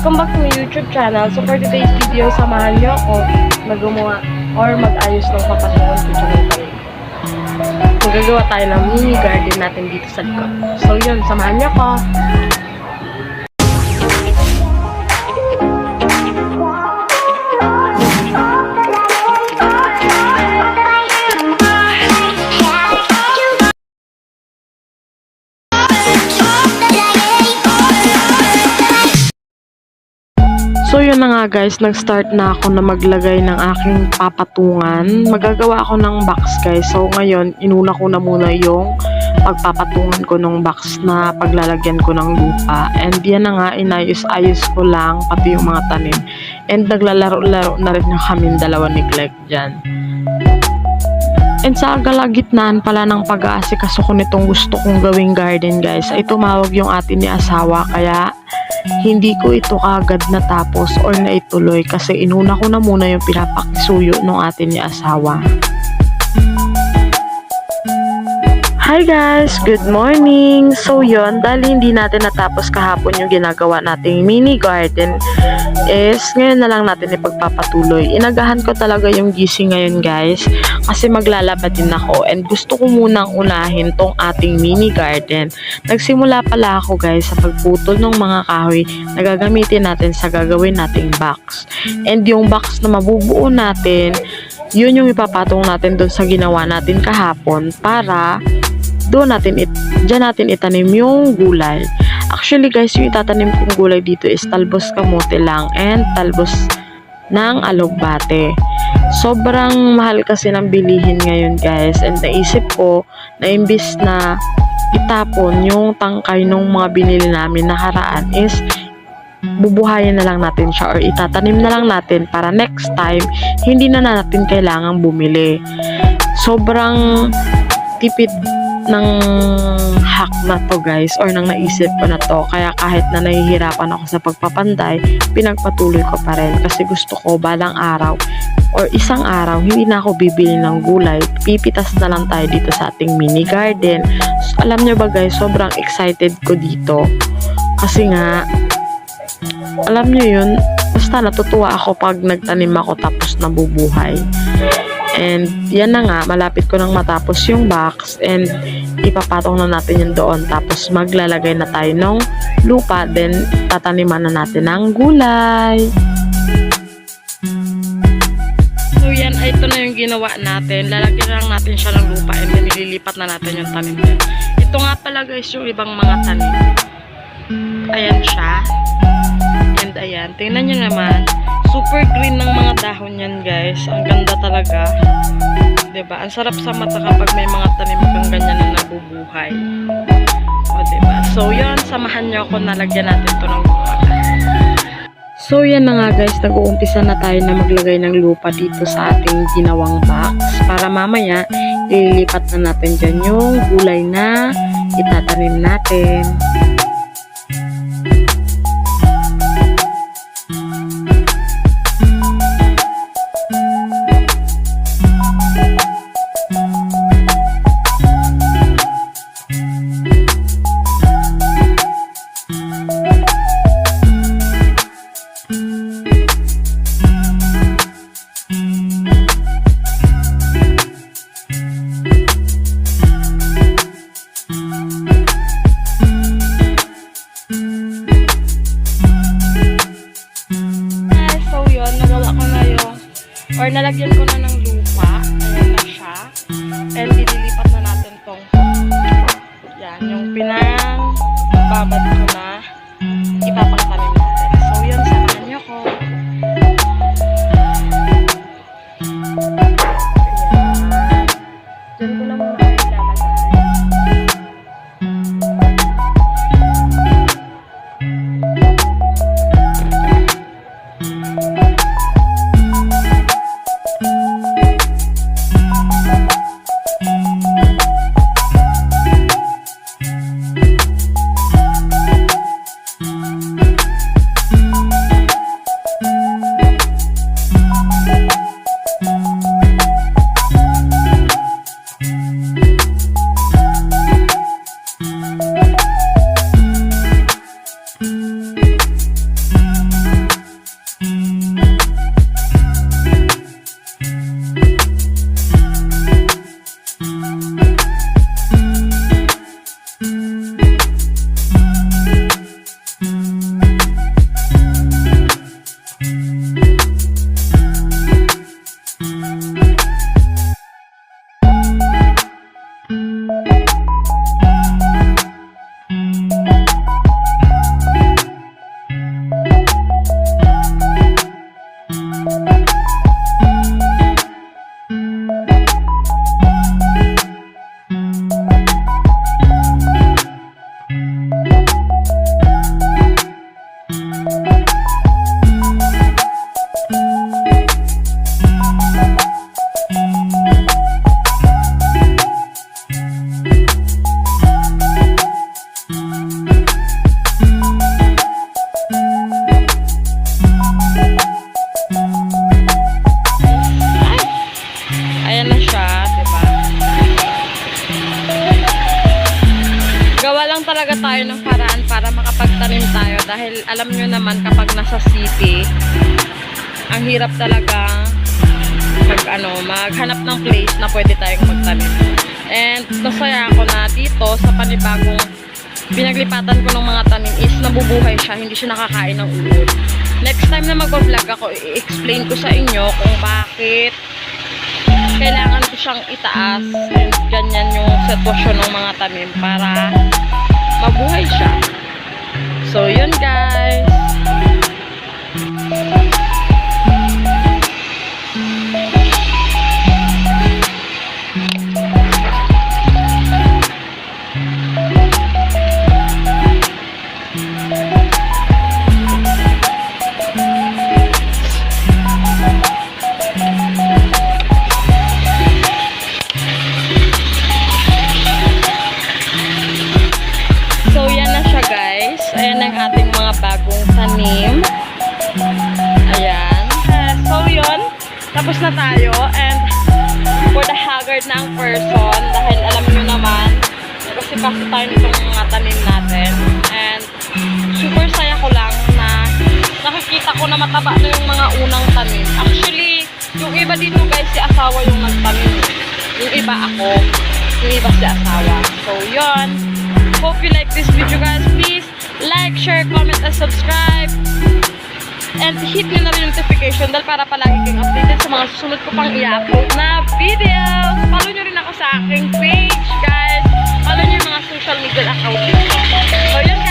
Welcome back to my YouTube channel. So for today's video, samahan niyo ako na gumawa or mag-ayos ng papatungan ko ng tayo. Magagawa tayo ng mini garden natin dito sa likod. So yun, samahan niyo ako. So yun na nga guys, nag-start na ako na maglagay ng aking papatungan. Magagawa ako ng box guys. So ngayon, inuna ko na muna yung pagpapatungan ko ng box na paglalagyan ko ng lupa. And yan na nga, inayos-ayos ko lang pati yung mga tanim. And naglalaro-laro na rin kami dalawa ni Gleg dyan. And sa galagitnaan pala ng pag-aasikaso ko nitong gusto kong gawing garden guys, ay tumawag yung atin ni asawa kaya hindi ko ito kagad natapos or naituloy kasi inuna ko na muna yung pinapakisuyo ng atin ni asawa. Hi guys! Good morning! So yon dahil hindi natin natapos kahapon yung ginagawa nating mini garden, is ngayon na lang natin ipagpapatuloy. Inagahan ko talaga yung gising ngayon guys kasi maglalaba din ako and gusto ko munang unahin tong ating mini garden. Nagsimula pala ako guys sa pagputol ng mga kahoy na gagamitin natin sa gagawin nating box. And yung box na mabubuo natin, yun yung ipapatong natin doon sa ginawa natin kahapon para doon natin it, dyan natin itanim yung gulay. Actually guys, yung itatanim kong gulay dito is talbos kamote lang and talbos ng alugbate. Sobrang mahal kasi ng bilihin ngayon guys and naisip ko na imbis na itapon yung tangkay ng mga binili namin nakaraan is bubuhayin na lang natin siya or itatanim na lang natin para next time hindi na natin kailangang bumili. Sobrang tipid ng hack na to guys or nang naisip ko na to. Kaya kahit na nahihirapan ako sa pagpapantay pinagpatuloy ko pa rin. Kasi gusto ko balang araw or isang araw hindi na ako bibili ng gulay. Pipitas na lang tayo dito sa ating mini garden. So, alam nyo ba guys sobrang excited ko dito. Kasi nga alam nyo yun basta natutuwa ako pag nagtanim ako tapos nabubuhay And yan na nga, malapit ko nang matapos yung box and ipapatong na natin yun doon. Tapos maglalagay na tayo ng lupa, then tataniman na natin ng gulay. So yan, ito na yung ginawa natin. Lalagyan lang natin siya ng lupa and then ililipat na natin yung tanim. Ito nga pala guys yung ibang mga tanim. Ayan siya. And ayan, tingnan nyo naman. Super green ng mga dahon yan guys. Ang ganda talaga. ba? Ang sarap sa mata kapag may mga tanim kang ganyan na nabubuhay. O 'di ba? So 'yun, samahan niyo ako na lagyan natin 'to ng lupa. So yan na nga guys, nag-uumpisa na tayo na maglagay ng lupa dito sa ating ginawang box para mamaya ililipat na natin dyan yung gulay na itatanim natin. Or nalagyan ko na ng lupa. Ayan na siya. And dililipat na natin tong, yan, yung pinang babad ko na ipapangtanim natin. So yun, samahan niyo ko. Ayan. Diyan ko na muna paraan para makapagtanim tayo dahil alam nyo naman kapag nasa city, ang hirap talaga mag ano, maghanap ng place na pwede tayong magtanim. And masaya ako na dito sa panibagong pinaglipatan ko ng mga tanim is nabubuhay siya, hindi siya nakakain ng uod. Next time na mag-vlog ako, i-explain ko sa inyo kung bakit kailangan ko siyang itaas and ganyan yung sitwasyon ng mga tanim para mabuhay siya. So, yun guys. Tapos na tayo. And for the haggard na ang person, dahil alam nyo naman, kasi kasi tayo nitong mga tanim natin. And super saya ko lang na nakikita ko na mataba na yung mga unang tanim. Actually, yung iba dito guys, si asawa yung nagtanim. Yung iba ako, yung iba si asawa. So, yun. Hope you like this video guys. Please like, share, comment, and subscribe. And hit nyo na rin yung notification dahil para palagi kayong updated sa mga susunod ko pang i-upload na videos. Follow nyo rin ako sa aking page guys. Follow nyo yung mga social media account dito. So yun guys.